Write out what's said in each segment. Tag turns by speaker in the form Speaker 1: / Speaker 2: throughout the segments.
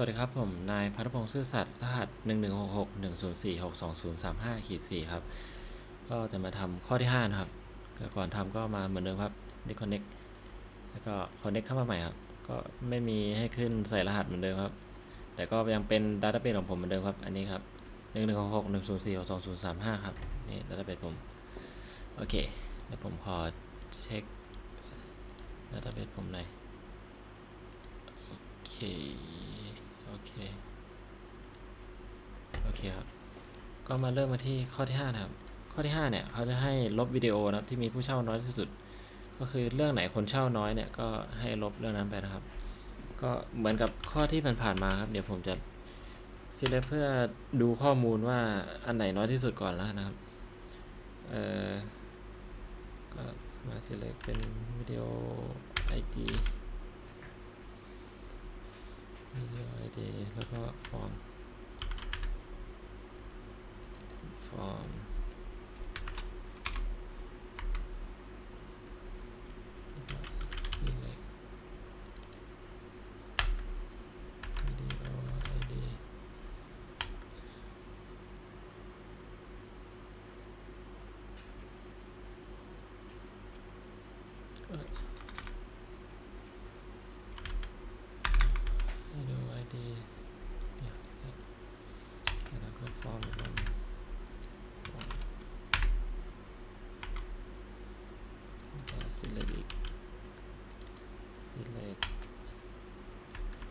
Speaker 1: วัสดีครับผมนายพัฒพงศ์ซื่อสัตย์รหัส 1 1 6 6 1 0 4 6 2 0 3 5ขีด4ครับ ก็จะมาทำข้อที่5นะครับก่อนทำก็มาเหมือนเดิมครับ disconnect แล้วก็ connect เข้ามาใหม่ครับ ก็ไม่มีให้ขึ้นใส่รหัสเหมือนเดิมครับ แต่ก็ยังเป็น database ของผมเหมือนเดิมครับ อันนี้ครับ 1 1 6 6 1 0 4 6 2 0 3 5 ครับ นี่ database ผม โอเค เดี๋ยวผมขอเช็ค database ผมหน่อย โอเค เค โอเคครับ ก็มาเริ่มมาที่ข้อที่ 5 นะครับ ข้อที่ 5 เนี่ย เขาจะให้ลบวิดีโอนะครับที่มีผู้เช่าน้อยที่สุด ก็คือเรื่องไหนคนเช่าน้อยเนี่ยก็ให้ลบเรื่องนั้นไปนะครับ ก็เหมือนกับข้อที่ผ่านๆมาครับ เดี๋ยวผมจะ select เพื่อดูข้อมูลว่าอันไหนน้อยที่สุดก่อนแล้วนะครับ เอ่อ ก็มา select เป็นวิดีโอ ID วิดี ID แล้วก็ฟอร์ม ฟอร์ม แล้วก็ select วิดีโอ ID เอ้ย วิดีโอ ID เนี่ยเนี่ยแล้วก็ฟอร์มอีกอันหนึ่งฟอร์มแล้วก็ select อีก select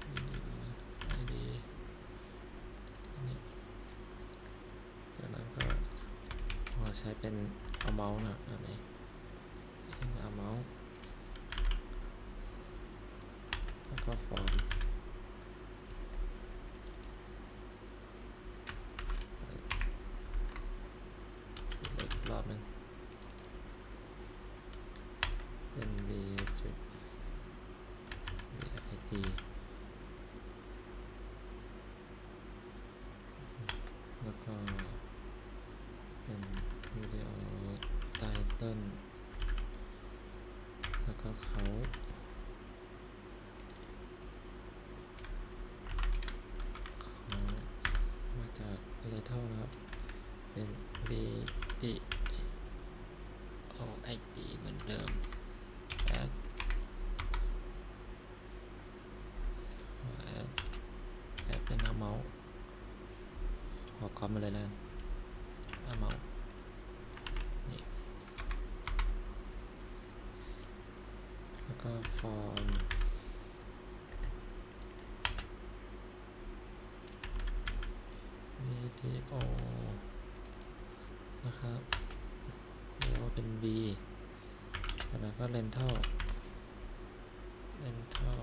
Speaker 1: วิดีอ ID อันนี้จากนั้นก็ขอใช้เป็นเอาเมาส์นะอันนี้เอาเมาส์แล้วก็ฟอร์ม เล็กรอบหนึงเป็น b จุด b id แล้วก็เป็นวิดีโอไตเติ้ลแล้วก็เขาเขามาจากเลเท่านะครับ เป็น b d o i d เหมือนเดิม add add add เป็นเอาเมาส์ขอคอมมาเลยนะเอาเมาส์นี่แล้วก็ฟอร์มวิดีโอ นะครับเรียกว่าเป็น B แล้วก็ rental rental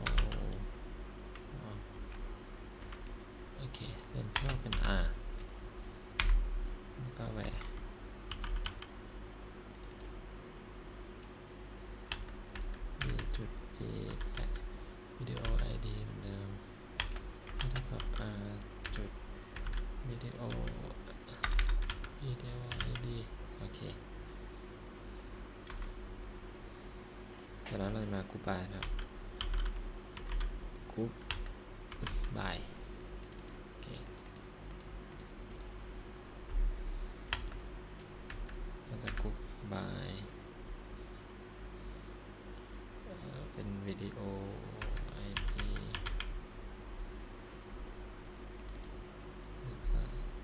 Speaker 1: โอเค rental เป็น R แล้วก็ where B จุด B แปะ video ID เหมือนเดิมแล้วเท่ากับ R จุด video video ID โอเค จากนั้นเราจะมากรุ๊ปบายนะครับกรุ๊ปบายเราจะกรุ๊ปบายเป็นวิดีโอ ID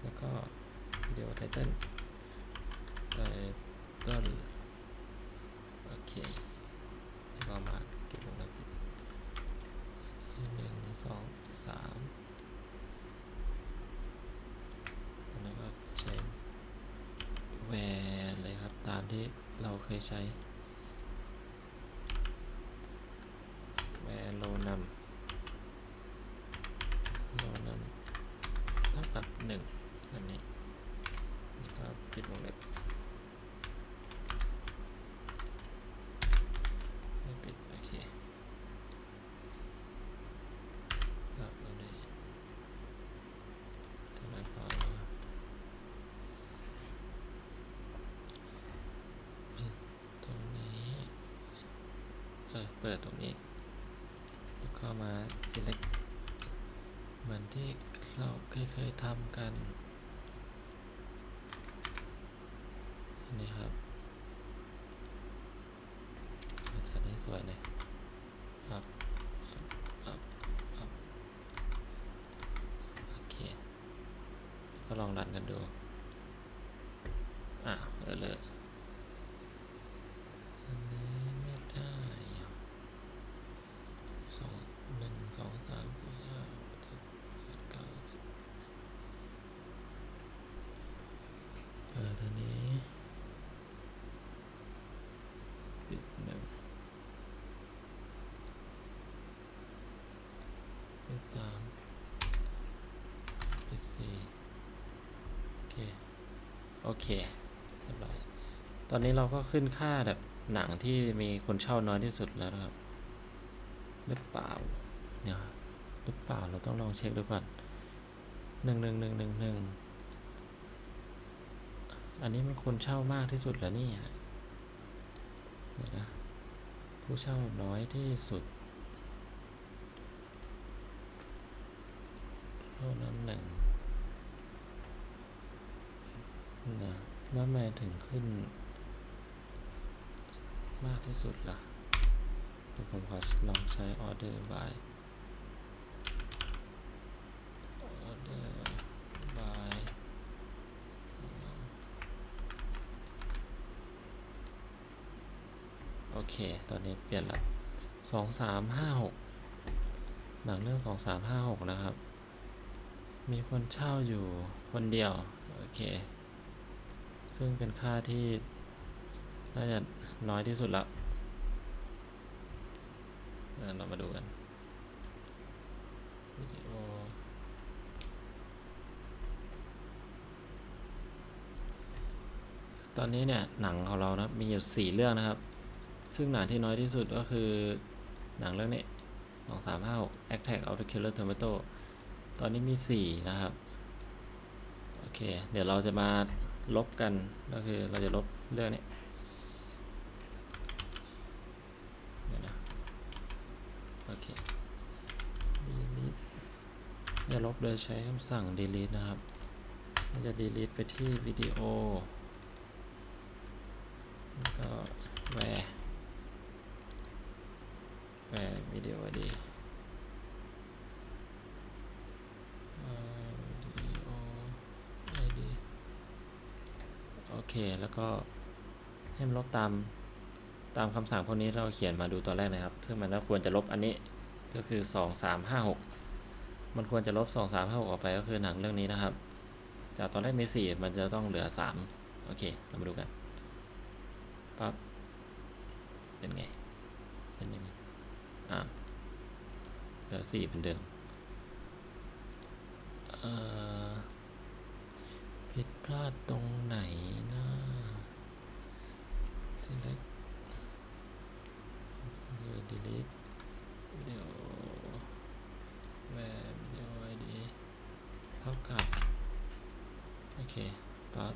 Speaker 1: แล้วก็วิดีโอไทเทิลไทเทิลโอเคก็มาเก็บวงเล็บปิดหนึ่งสองสามแล้วก็ใช้แวร์เลยครับ ตาม ที่เราเคยใช้แวร์โลนัมโลนัมเท่ากับหนึ่งแบบนี้แล้วก็ปิดวงเล็บไม่ปิด โอเคครับเราได้ทำไมพอปิดตรงนี้ เปิดตรงนี้ แล้วก็มา select เหมือนที่เราเคยเคยทำกันนนี้ครับจะได้สวยเลยครับครับครับโอเค ก็ลองรันกันดู อะเออเลยอันนี้ไม่ได้อะสองหนึ่งสองสามสี่ห้าหกเจ็ดแปดเก้าสิบเปิดอันนี้ปิดหนึ่งปิดสามปิดสี่โอเค โอ เคเรียบร้อยตอนนี้เราก็ขึ้นค่าแบบหนังที่มีคนเช่าน้อยที่สุดแล้วนะครับหรือเปล่าเนี่ยหรือเปล่าเราต้องลองเช็คดูก่อนหนึ่งหนึ่งหนึ่งหนึ่งหนึ่งอันนี้มันคนเช่ามากที่สุดแล้วเนี่ยเดี๋ยวนะผู้เช่าน้อยที่สุดเท่านั้นหนึ่ง นะแล้วทำไมถึงขึ้น มากที่สุดล่ะเดี๋ยวผมขอลองใช้ order by order by โอเค ตอนนี้เปลี่ยนละสองสามห้าหกหนังเรื่องสองสามห้าหกนะครับ มีคนเช่าอยู่คนเดียว โอเค ซึ่งเป็นค่าที่น่าจะน้อยที่สุดล้วเรามาดูกันวิดีโอตอนนี้เนี่ยหนังของเรานะมีอยู่สี่เรื่องนะครับ ซึ่งหนังที่น้อยที่สุดก็คือหนังเรื่องนี้สองสามห้าหก Attack of the Killer Tomato ตอนนี้มีสี่นะครับ โอเค เดี๋ยวเราจะมา ลบกันก็คือเราจะลบเรื่องนี้เดี๋ยวนะโอเค delete จะลบโดยใช้คำสั่ง delete นะครับเราจะ delete ไปที่วิดีโอแล้วก็ where where video ID อ่า video ID โอ เค แล้วก็ให้มันลบตามตามคำสั่งพวกนี้เราเขียนมาดูตอนแรกนะครับ ซึ่งมันก็ควรจะลบอันนี้ก็คือ 2 3 5 6 มันควรจะลบ 2 3 5 6 ออกไปก็คือหนังเรื่องนี้นะครับ จากตอนแรกมี 4 มันจะต้องเหลือ 3 โอเค เรามาดูกันปั๊บเป็นไง เป็นยังไงอ่าเหลือ 4 เป็นเดิมเอ่อผิดพลาดตรงไหนนะ select เดี๋ยว delete วิดีโอ where video id เท่ากับ โอเคปั๊บ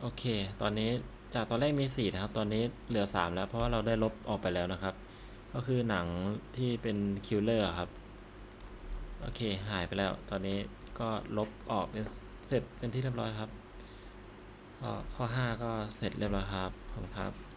Speaker 1: โอเค ตอนนี้จากตอนแรกมี 4 นะครับ ตอนนี้เหลือ 3 แล้ว เพราะว่าเราได้ลบออกไปแล้วนะครับ ก็คือหนังที่เป็นคิลเลอร์ครับ โอเค หายไปแล้ว ตอนนี้ก็ลบออกเป็นเสร็จเป็นที่เรียบร้อยครับ ก็ข้อ 5 ก็เสร็จเรียบร้อยครับ ขอบคุณครับ